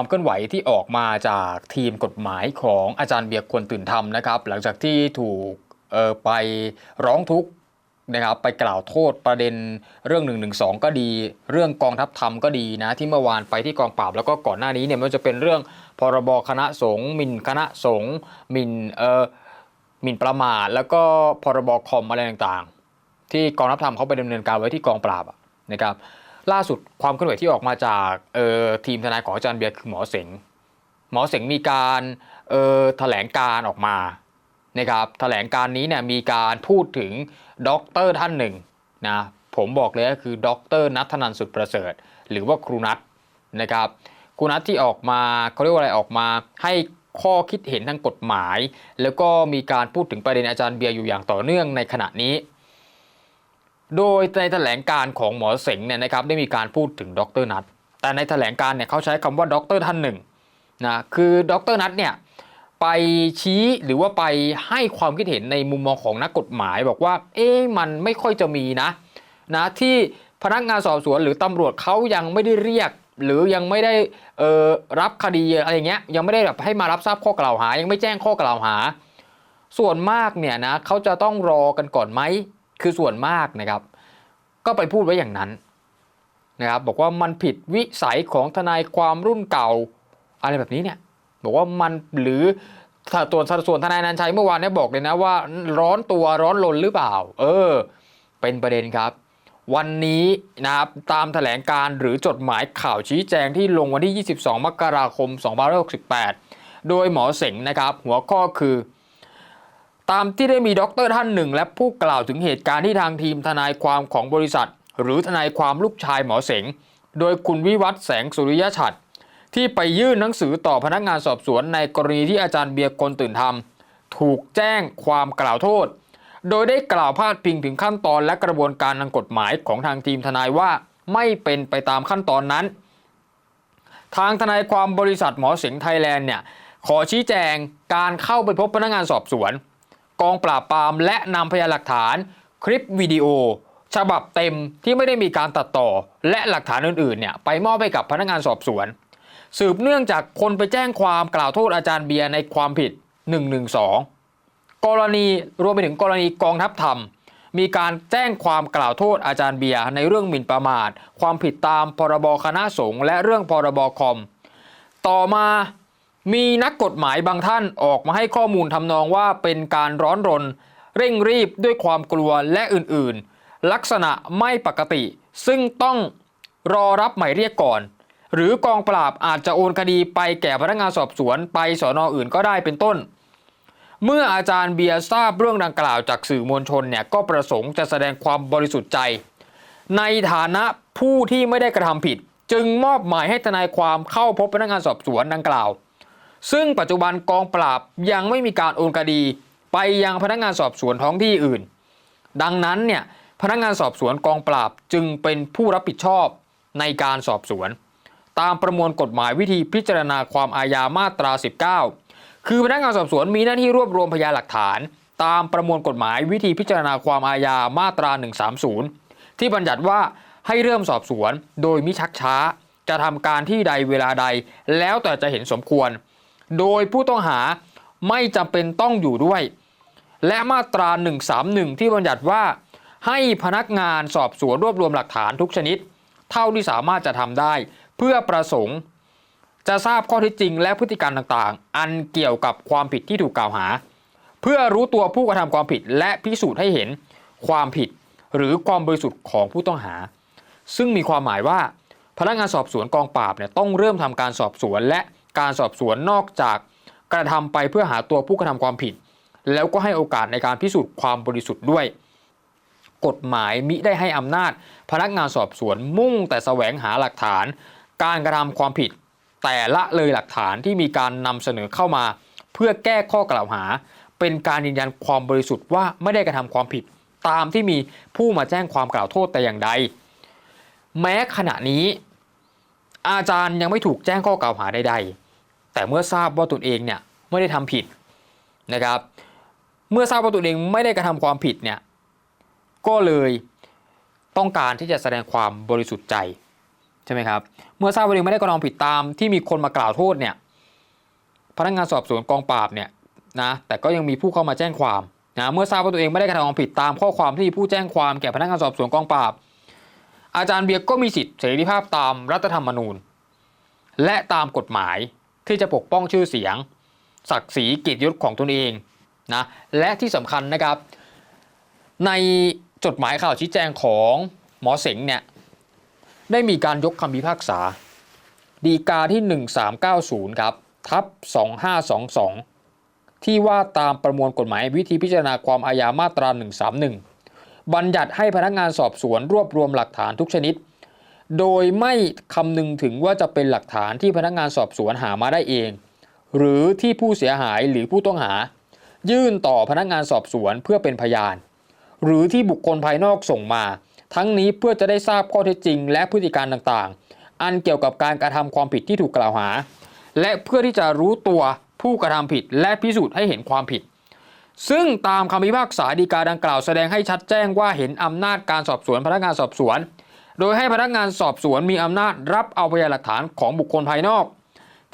ความเคลื่อนไหวที่ออกมาจากทีมกฎหมายของอาจารย์เบียร์ควรตื่นทำนะครับ หลังจากที่ถูกไปร้องทุกข์นะครับไปกล่าวโทษประเด็นเรื่อง1นึก็ดี เรื่องกองทัพธรรมก็ดีนะที่เมื่อวานไปที่กองปราบแล้วก็ก่อนหน้านี้เนี่ยมันจะเป็นเรื่องพรบคณะสงฆ์มินคณะสงฆ์มินเอ่อมินประมาทแล้วก็พรบคอมอะไรต่างๆ ที่กองทัพธรรมเขาไปดำเนินการไว้ที่กองปราบนะครับ ล่าสุดความเคลื่อนไหวที่ออกมาจากออทีมทนายของอาจารย์เบียร์คือหมอเสงหมอเสงมีการออแถลงการออกมานะครับแถลงการนี้เนี่ยมีการพูดถึงด็อกเตอร์ท่านหนึ่งนะผมบอกเลยก็คือด็อกเตอร์นัทนันสุดประเสริฐ หรือว่าครูนัทนะครับครูนัทที่ออกมาเขาเรียกว่าอะไรออกมาให้ข้อคิดเห็นทางกฎหมาย แล้วก็มีการพูดถึงประเด็นอาจารย์เบียร์อยู่อย่างต่อเนื่องในขณะนี้ โดยในแถลงการของหมอเสงเนี่ยนะครับได้มีการพูดถึงดรนัทแต่ในแถลงการเนี่ยเขาใช้คำว่าดรท่านหนึ่งนะคือดรนัทเนี่ยไปชี้หรือว่าไปให้ความคิดเห็นในมุมมองของนักกฎหมาย บอกว่าเอ๊ะมันไม่ค่อยจะมีนะนะที่พนักงานสอบสวนหรือตำรวจเขายังไม่ได้เรียก หรือยังไม่ได้เอ่อรับคดีอะไรเงี้ยยังไม่ได้แบบให้มารับทราบข้อกล่าวหา ยังไม่แจ้งข้อกล่าวหา ส่วนมากเนี่ยนะเขาจะต้องรอกันก่อนไหม คือส่วนมากนะครับ ก็ไปพูดไว้อย่างนั้นนะครับบอกว่ามันผิดวิสัยของทนายความรุ่นเก่าอะไรแบบนี้เนี่ยบอกว่ามันหรือถ้าตัวส่วนทนายนันชัยเมื่อวานเนี่ยบอกเลยนะว่าร้อนตัวร้อนลนหรือเปล่า เออ เป็นประเด็นครับ วันนี้นะครับตามแถลงการหรือจดหมายข่าวชี้แจงที่ลงวันที่ 22 มกราคม 2568 โดยหมอเสงนะครับ หัวข้อคือ ตามที่ได้มีด็อกเตอร์ท่านหนึ่ง และผู้กล่าวถึงเหตุการณ์ที่ทางทีมทนายความของบริษัท หรือทนายความลูกชายหมอเสง โดยคุณวิวัฒน์แสงสุริยชัดที่ไปยื่นหนังสือต่อพนักงานสอบสวนในกรณีที่อาจารย์เบียร์คนตื่นทำถูกแจ้งความกล่าวโทษ โดยได้กล่าวพาดพิงถึงขั้นตอนและกระบวนการทางกฎหมายของทางทีมทนายว่าไม่เป็นไปตามขั้นตอนนั้น ทางทนายความบริษัทหมอเสงไทยแลนด์เนี่ยขอชี้แจงการเข้าไปพบพนักงานสอบสวน กองปราบปรามและนำพยานหลักฐานคลิปวิดีโอ ฉบับเต็มที่ไม่ได้มีการตัดต่อ และหลักฐานอื่นๆเนี่ยไปมอบให้กับพนักงานสอบสวน สืบเนื่องจากคนไปแจ้งความกล่าวโทษอาจารย์เบียร์ในความผิด 112 กรณีรวมไปถึงกรณีกองทัพธรรม มีการแจ้งความกล่าวโทษอาจารย์เบียร์ในเรื่องหมิ่นประมาท ความผิดตามพรบคณะสงฆ์และเรื่องพรบคอม ต่อมา มีนักกฎหมายบางท่านออกมาให้ข้อมูลทำนองว่าเป็นการร้อนรน เร่งรีบด้วยความกลัวและอื่นๆ ลักษณะไม่ปกติ ซึ่งต้องรอรับหมายเรียกก่อน หรือกองปราบอาจจะโอนคดีไปแก่พนักงานสอบสวนไปสอนออื่นก็ได้เป็นต้น เมื่ออาจารย์เบียร์ทราบเรื่องดังกล่าวจากสื่อมวลชนเนี่ยก็ประสงค์จะแสดงความบริสุทธิ์ใจ ในฐานะผู้ที่ไม่ได้กระทำผิด จึงมอบหมายให้ทนายความเข้าพบพนักงานสอบสวนดังกล่าว ซึ่งปัจจุบันกองปราบยังไม่มีการโอนคดี ไปยังพนักงานสอบสวนท้องที่อื่น ดังนั้นเนี่ยพนักงานสอบสวนกองปราบจึงเป็นผู้รับผิดชอบในการสอบสวน ตามประมวลกฎหมายวิธีพิจารณาความอาญามาตรา 19 คือพนักงานสอบสวนมีหน้าที่รวบรวมพยานหลักฐาน ตามประมวลกฎหมายวิธีพิจารณาความอาญามาตรา 130 ที่บัญญัติว่าให้เริ่มสอบสวนโดยมิชักช้า จะทำการที่ใดเวลาใด แล้วแต่จะเห็นสมควร โดยผู้ต้องหาไม่จำเป็นต้องอยู่ด้วย และมาตรา 131 ที่บัญญัติว่า ให้พนักงานสอบสวนรวบรวมหลักฐานทุกชนิด เท่าที่สามารถจะทำได้ เพื่อประสงค์ จะทราบข้อเท็จจริงและพฤติการต่างๆ อันเกี่ยวกับความผิดที่ถูกกล่าวหา เพื่อรู้ตัวผู้กระทำความผิดและพิสูจน์ให้เห็นความผิดหรือความบริสุทธิ์ของผู้ต้องหา ซึ่งมีความหมายว่าพนักงานสอบสวนกองปราบเนี่ยต้องเริ่มทำการสอบสวนและ การสอบสวนนอกจากกระทำไปเพื่อหาตัวผู้กระทำความผิด แล้วก็ให้โอกาสในการพิสูจน์ความบริสุทธิ์ด้วย กฎหมายมิได้ให้อำนาจ พนักงานสอบสวนมุ่งแต่แสวงหาหลักฐาน การกระทำความผิด แต่ละเลยหลักฐานที่มีการนำเสนอเข้ามา เพื่อแก้ข้อกล่าวหา เป็นการยืนยันความบริสุทธิ์ว่าไม่ได้กระทำความผิด ตามที่มีผู้มาแจ้งความกล่าวโทษแต่อย่างใด แม้ขณะนี้ อาจารย์ยังไม่ถูกแจ้งข้อกล่าวหาใดๆ แต่เมื่อทราบว่าตนเองเนี่ยไม่ได้ทำผิดนะครับ เมื่อทราบว่าตนเองไม่ได้กระทำความผิดเนี่ยก็เลยต้องการที่จะแสดงความบริสุทธิ์ใจใช่ไหมครับ เมื่อทราบว่าตัวเองไม่ได้กระทำผิดตาม ที่มีคนมากล่าวโทษเนี่ยพนักงานสอบสวนกองปราบเนี่ยนะแต่ก็ยังมีผู้เข้ามาแจ้งความนะเมื่อทราบว่าตัวเองไม่ได้กระทำความผิดตามข้อความที่ผู้แจ้งความแก่พนักงานสอบสวนกองปราบ อาจารย์เบียร์ก็มีสิทธิเสรีภาพตามรัฐธรรมนูญ และตามกฎหมายที่จะปกป้องชื่อเสียง ศักดิ์ศรีเกียรติยศของตนเองนะและที่สำคัญนะครับ ในจดหมายข่าวชี้แจงของหมอเสงเนี่ยได้มีการยกคำพิพากษา ดีกาที่ 1390 ครับ ทับ 2522 ที่ว่าตามประมวลกฎหมายวิธีพิจารณาความอาญามาตรา 131 บัญญัติให้พนักงานสอบสวนรวบรวมหลักฐานทุกชนิด โดยไม่คำนึงถึงว่าจะเป็นหลักฐานที่พนักงานสอบสวนหามาได้เอง หรือที่ผู้เสียหายหรือผู้ต้องหา ยื่นต่อพนักงานสอบสวนเพื่อเป็นพยาน หรือที่บุคคลภายนอกส่งมา ทั้งนี้เพื่อจะได้ทราบข้อเท็จจริง และพฤติการต่างๆ อันเกี่ยวกับการกระทำความผิดที่ถูกกล่าวหา และเพื่อที่จะรู้ตัวผู้กระทำผิดและพิสูจน์ให้เห็นความผิด ซึ่งตามคำพิพากษาฎีกาดังกล่าวแสดงให้ชัดแจ้งว่าเห็นอำนาจการสอบสวนพนักงานสอบสวน โดยให้พนักงานสอบสวนมีอำนาจรับเอาพยานหลักฐานของบุคคลภายนอก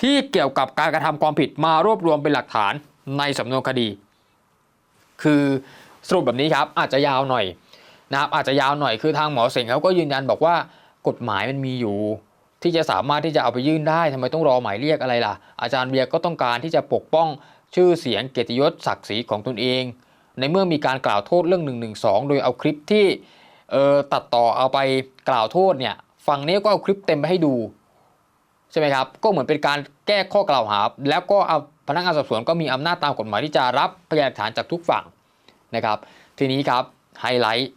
ที่เกี่ยวกับการกระทำความผิดมารวบรวมเป็นหลักฐานในสำนวนคดี คือสรุปแบบนี้ครับอาจจะยาวหน่อยนะครับอาจจะยาวหน่อยคือทางหมอเสงเขาก็ยืนยันบอกว่ากฎหมายมันมีอยู่ ที่จะสามารถที่จะเอาไปยื่นได้ทำไมต้องรอหมายเรียกอะไรล่ะ อาจารย์เบียร์ก็ต้องการที่จะปกป้อง ชื่อเสียงเกียรติยศศักดิ์ศรีของตนเอง ในเมื่อมีการกล่าวโทษเรื่อง1นึโดยเอาคลิปที่ตัดต่อเอาไปกล่าวโทษเนี่ยฝั่งนี้ก็เอาคลิปเต็มไปให้ดูใช่ไหมครับก็เหมือนเป็นการแก้ข้อกล่าวหา แล้วก็เอาพนักงานสอบสวนก็มีอำนาจตามกฎหมายที่จะรับพยานหลักฐานจากทุกฝั่งนะครับทีนี้ครับไฮไลท์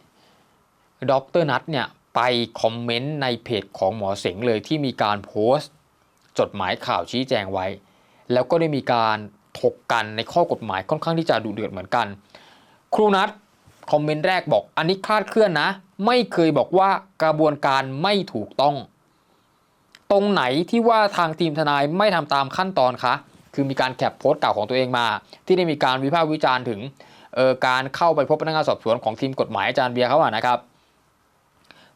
ดรนัทเนี่ยไปคอมเมนต์ในเพจของหมอเสงเลยที่มีการโพสต์ จดหมายข่าวชี้แจงไว้ แล้วก็ได้มีการ ถกกันในข้อกฎหมายค่อนข้างที่จะดุเดือดเหมือนกัน ครูนัทคอมเมนต์แรกบอกอันนี้คลาดเคลื่อนนะ ไม่เคยบอกว่ากระบวนการไม่ถูกต้อง ตรงไหนที่ว่าทางทีมทนายไม่ทำตามขั้นตอนคะคือมีการแคปโพสต์เก่าของตัวเองมา ที่ได้มีการวิพากษ์วิจารณ์ถึงออการเข้าไปพบพนักงานสอบสวนของทีมกฎหมายอาจารย์เบียร์เขาอะนะครับ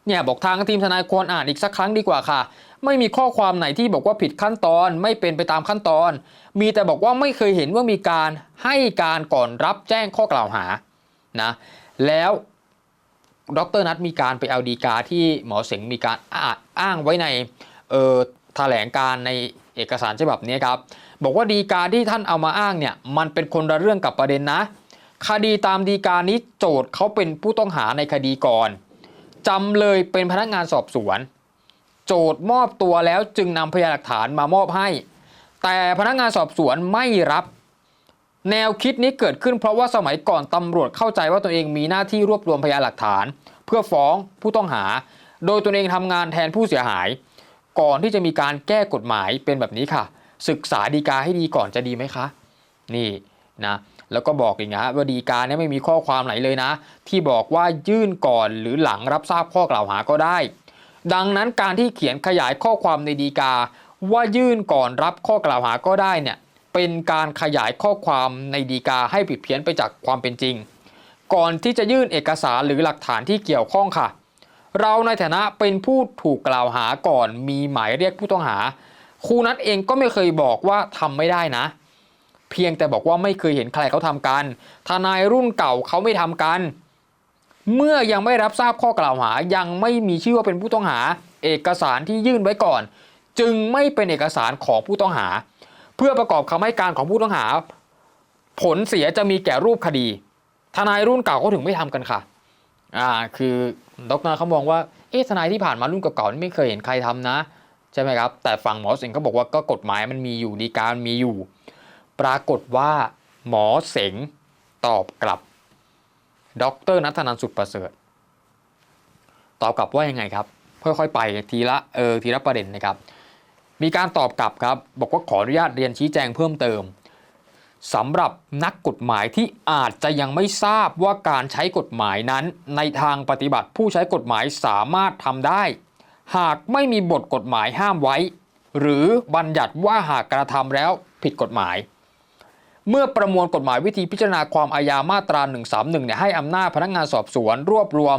เนี่ยบอกทางทีมทนายควรอ่านอีกสักครั้งดีกว่าค่ะ ไม่มีข้อความไหนที่บอกว่าผิดขั้นตอน ไม่เป็นไปตามขั้นตอน มีแต่บอกว่าไม่เคยเห็นว่ามีการให้การก่อนรับแจ้งข้อกล่าวหานะแล้วดรนัทมีการไปเอาดีกาที่หมอเสงมีการอ้าอ้างไว้ในเออแถลงการในเอกสารฉบับนี้ครับ บอกว่าดีกาที่ท่านเอามาอ้างเนี่ยมันเป็นคนละเรื่องกับประเด็นนะ คดีตามดีกานี้โจทย์เขาเป็นผู้ต้องหาในคดีก่อนจำเลยเป็นพนักงานสอบสวน โจทมอบตัวแล้วจึงนำพยานหลักฐานมามอบให้ แต่พนักงานสอบสวนไม่รับ แนวคิดนี้เกิดขึ้นเพราะว่าสมัยก่อนตำรวจเข้าใจว่าตัวเองมีหน้าที่รวบรวมพยานหลักฐาน เพื่อฟ้องผู้ต้องหา โดยตัวเองทำงานแทนผู้เสียหาย ก่อนที่จะมีการแก้กฎหมายเป็นแบบนี้ค่ะ ศึกษาดีกาให้ดีก่อนจะดีไหมคะ นี่นะแล้วก็บอกอีกนะว่าดีกาเนี่ยไม่มีข้อความไหนเลยนะ ที่บอกว่ายื่นก่อนหรือหลังรับทราบข้อกล่าวหาก็ได้ ดังนั้นการที่เขียนขยายข้อความในดีกา ว่ายื่นก่อนรับข้อกล่าวหาก็ได้เนี่ยเป็นการขยายข้อความในดีกาให้ผิดเพี้ยนไปจากความเป็นจริง ก่อนที่จะยื่นเอกสารหรือหลักฐานที่เกี่ยวข้องค่ะ เราในฐานะเป็นผู้ถูกกล่าวหาก่อนมีหมายเรียกผู้ต้องหา ครูนัทเองก็ไม่เคยบอกว่าทำไม่ได้นะ เพียงแต่บอกว่าไม่เคยเห็นใครเขาทำกัน ทนายรุ่นเก่าเขาไม่ทำกัน เมื่อยังไม่รับทราบข้อกล่าวหายังไม่มีชื่อว่าเป็นผู้ต้องหา เอกสารที่ยื่นไว้ก่อน จึงไม่เป็นเอกสารของผู้ต้องหา เพื่อประกอบคำให้การของผู้ต้องหา ผลเสียจะมีแก่รูปคดี ทนายรุ่นเก่าเขาถึงไม่ทำกันค่ะอ่าคือดรเขามองว่าเอ๊ะทนายที่ผ่านมารุ่นเก่าๆนี่ไม่เคยเห็นใครทำนะใช่ไหมครับ แต่ฝั่งหมอเสงเขาบอกว่าก็กฎหมายมันมีอยู่ดีการมีอยู่ ปรากฏว่าหมอเสงตอบกลับ ดรนัทนันสุดประเสริฐ ตอบกลับว่ายังไงครับ ค่อยๆ ไปทีละเออทีละประเด็นนะครับ มีการตอบกลับครับบอกว่าขออนุญาตเรียนชี้แจงเพิ่มเติมสำหรับนักกฎหมายที่อาจจะยังไม่ทราบว่าการใช้กฎหมายนั้น ในทางปฏิบัติผู้ใช้กฎหมายสามารถทำได้ หากไม่มีบทกฎหมายห้ามไว้ หรือบัญญัติว่าหากกระทำแล้วผิดกฎหมาย เมื่อประมวลกฎหมายวิธีพิจารณาความอาญามาตรา 131 เนี่ยให้อำนาจพนักงานสอบสวน รวบรวม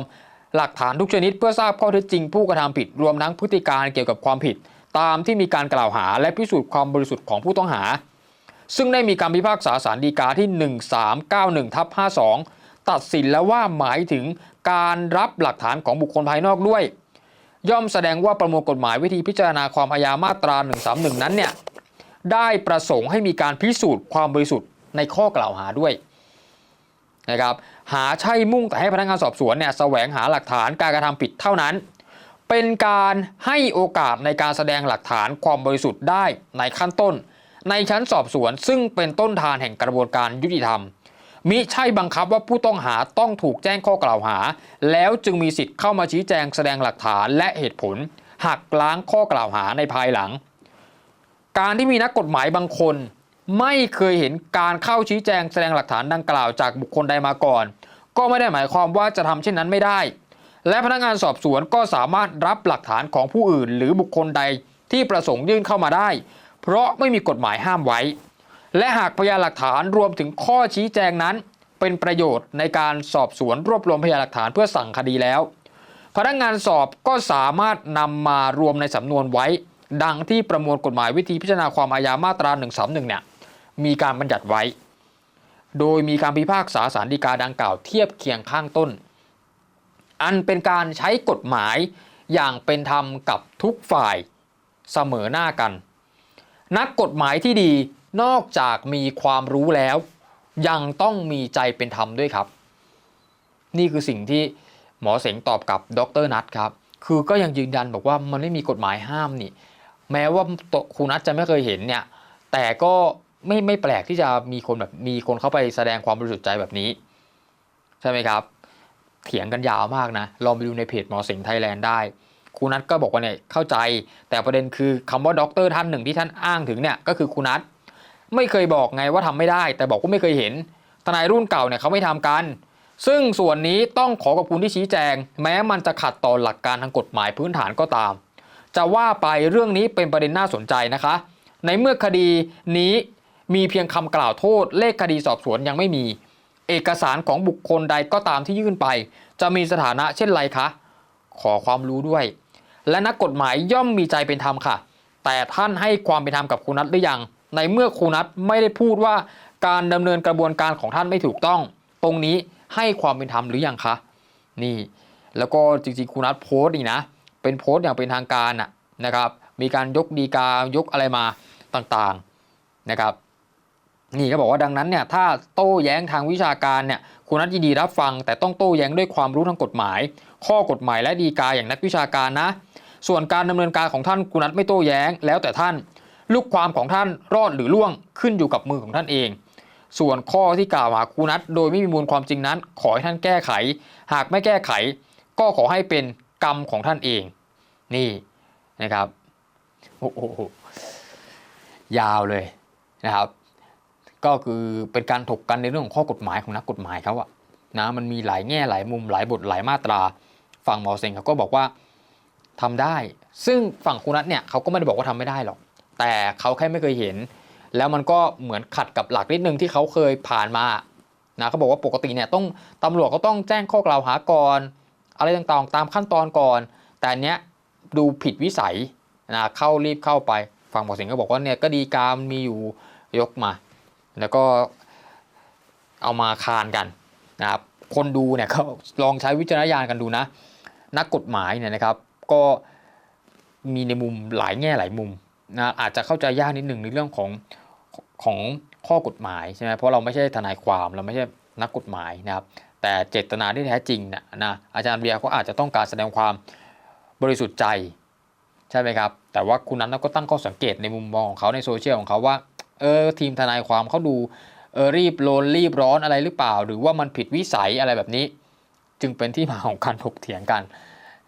หลักฐานทุกชนิดเพื่อทราบข้อเท็จจริงผู้กระทำผิด รวมทั้งพฤติการเกี่ยวกับความผิด ตามที่มีการกล่าวหาและพิสูจน์ความบริสุทธิ์ของผู้ต้องหา ซึ่งได้มีการพิพากษาสารดีกาที่ 1391ทับ52 ตัดสินแล้วว่าหมายถึงการรับหลักฐานของบุคคลภายนอกด้วย ย่อมแสดงว่าประมวลกฎหมายวิธีพิจารณาความอาญามาตรา 131 นั้นเนี่ย ได้ประสงค์ให้มีการพิสูจน์ความบริสุทธิ์ในข้อกล่าวหาด้วยนะครับหาใช่มุ่งแต่ให้พนักงานสอบสวนเนี่ยแสวงหาหลักฐานการกระทำผิดเท่านั้น เป็นการให้โอกาสในการแสดงหลักฐานความบริสุทธิ์ได้ในขั้นต้น ในชั้นสอบสวนซึ่งเป็นต้นทานแห่งกระบวนการยุติธรรม มิใช่บังคับว่าผู้ต้องหาต้องถูกแจ้งข้อกล่าวหา แล้วจึงมีสิทธิ์เข้ามาชี้แจงแสดงหลักฐานและเหตุผลหักล้างข้อกล่าวหาในภายหลัง การที่มีนักกฎหมายบางคน ไม่เคยเห็นการเข้าชี้แจงแสดงหลักฐานดังกล่าวจากบุคคลใดมาก่อน ก็ไม่ได้หมายความว่าจะทำเช่นนั้นไม่ได้ และพนักงานสอบสวนก็สามารถรับหลักฐานของผู้อื่น หรือบุคคลใดที่ประสงค์ยื่นเข้ามาได้ เพราะไม่มีกฎหมายห้ามไว้ และหากพยานหลักฐานรวมถึงข้อชี้แจงนั้น เป็นประโยชน์ในการสอบสวนรวบรวมพยานหลักฐานเพื่อสั่งคดีแล้ว พนักงานสอบก็สามารถนำมารวมในสำนวนไว้ ดังที่ประมวลกฎหมายวิธีพิจารณาความอาญามาตรา 131 เนี่ยมีการบัญญัติไว้ โดยมีการพิพากษาสารดีกาดังกล่าวเทียบเคียงข้างต้น อันเป็นการใช้กฎหมายอย่างเป็นธรรมกับทุกฝ่ายเสมอหน้ากัน นักกฎหมายที่ดีนอกจากมีความรู้แล้ว ยังต้องมีใจเป็นธรรมด้วยครับ นี่คือสิ่งที่หมอเสงตอบกับดรนัทครับ คือก็ยังยืนยันบอกว่ามันไม่มีกฎหมายห้ามนี่ แม้ว่าครูนัทจะไม่เคยเห็นเนี่ย แต่ก็ไม่ไม่แปลกที่จะมีคนแบบมีคนเข้าไปแสดงความบริสุทธิ์ใจแบบนี้ ใช่ไหมครับ เถียงกันยาวมากนะ ลองไปดูในเพจหมอเสงไทยแลนด์ได้ครูนัทก็บอกว่าเนี่ยเข้าใจ แต่ประเด็นคือคำว่าด็อกเตอร์ท่านหนึ่งที่ท่านอ้างถึงเนี่ยก็คือครูนัทไม่เคยบอกไงว่าทำไม่ได้ แต่บอกว่าไม่เคยเห็น ทนายรุ่นเก่าเนี่ยเขาไม่ทำกัน ซึ่งส่วนนี้ต้องขอขอบคุณที่ชี้แจง แม้มันจะขัดต่อหลักการทางกฎหมายพื้นฐานก็ตาม จะว่าไปเรื่องนี้เป็นประเด็นน่าสนใจนะคะ ในเมื่อคดีนี้มีเพียงคำกล่าวโทษ เลขคดีสอบสวนยังไม่มี เอกสารของบุคคลใดก็ตามที่ยื่นไป จะมีสถานะเช่นไรคะ ขอความรู้ด้วย และนักกฎหมายย่อมมีใจเป็นธรรมค่ะ แต่ท่านให้ความเป็นธรรมกับครูนัทหรือยัง ในเมื่อครูนัทไม่ได้พูดว่าการดำเนินกระบวนการของท่านไม่ถูกต้อง ตรงนี้ให้ความเป็นธรรมหรือยังคะ นี่ แล้วก็จริงๆครูนัทโพสต์นี่นะ เป็นโพสต์อย่างเป็นทางการนะนะครับ มีการยกดีกายกอะไรมาต่างๆนะครับ นี่ก็บอกว่าดังนั้นเนี่ยถ้าโต้แย้งทางวิชาการเนี่ยคุณนัทยินดีรับฟัง แต่ต้องโต้แย้งด้วยความรู้ทางกฎหมาย ข้อกฎหมายและดีกาอย่างนักวิชาการนะ ส่วนการดำเนินการของท่านคุณนัทไม่โต้แย้ง แล้วแต่ท่านลูกความของท่านรอดหรือล่วงขึ้นอยู่กับมือของท่านเอง ส่วนข้อที่กล่าวหาครูนัทโดยไม่มีมูลความจริงนั้น ขอให้ท่านแก้ไข หากไม่แก้ไข ก็ขอให้เป็นกรรมของท่านเอง นี่นะครับโอ้โหยาวเลยนะครับ ก็คือเป็นการถกกันในเรื่องของข้อกฎหมายของนักกฎหมายเขาอะนะมันมีหลายแง่หลายมุมหลายบทหลายมาตรา ฝั่งหมอเซงเขาก็บอกว่าทำได้ ซึ่งฝั่งคุณนัทเนี่ยเขาก็ไม่ได้บอกว่าทำไม่ได้หรอก แต่เขาแค่ไม่เคยเห็น แล้วมันก็เหมือนขัดกับหลักนิดนึงที่เขาเคยผ่านมานะเขาบอกว่าปกติเนี่ยต้องตำรวจก็ต้องแจ้งข้อกล่าวหาก่อน อะไรต่างๆ ตามขั้นตอนก่อน แต่อันเนี้ย ดูผิดวิสัยนะเข้ารีบเข้าไปฝั่งหมอเสงก็บอกว่าเนี่ยก็ดีกามมีอยู่ยกมา แล้วก็เอามาคานกันนะครับคนดูเนี่ยก็ลองใช้วิจารณญาณกันดูนะ นักกฎหมายเนี่ยนะครับ ก็มีในมุมหลายแง่หลายมุมนะอาจจะเข้าใจยากนิดหนึ่งในเรื่องของของข้อกฎหมายใช่ไหมเพราะเราไม่ใช่ทนายความเราไม่ใช่นักกฎหมายนะครับ แต่เจตนาที่แท้จริงนะนะอาจารย์เบียร์ก็อาจจะต้องการแสดงความ บริสุทธิ์ใจใช่ไหมครับ แต่ว่าคุณนั้นก็ตั้งข้อสังเกตในมุมมองของเขาในโซเชียลของเขาว่าเออทีมทนายความเขาดูเออรีบโลนรีบร้อนอะไรหรือเปล่า หรือว่ามันผิดวิสัยอะไรแบบนี้ จึงเป็นที่มาของการถกเถียงกัน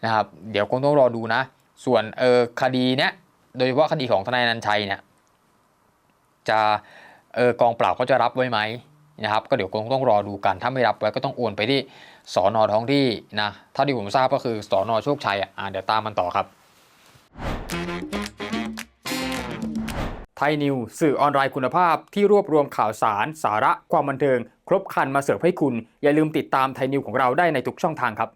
นะครับ เดี๋ยวคงต้องรอดูนะ ส่วนเออคดีเนี้ยโดยเฉพาะคดีของทนายนันชัยเนี่ยจะเออกองปราบเขาจะรับไว้ไหม นะครับก็เดี๋ยวคงต้องรอดูกัน ถ้าไม่รับไว้ก็ต้องโอนไปที่สอนอท้องที่นะเท่าที่ผมทราบก็คือสอนอโชคชัยอะเดี๋ยวตามมันต่อครับไทยนิวสื่อออนไลน์คุณภาพที่รวบรวมข่าวสาร สาระความบันเทิง ครบครันมาเสิร์ฟให้คุณ อย่าลืมติดตามไทยนิวของเราได้ในทุกช่องทางครับ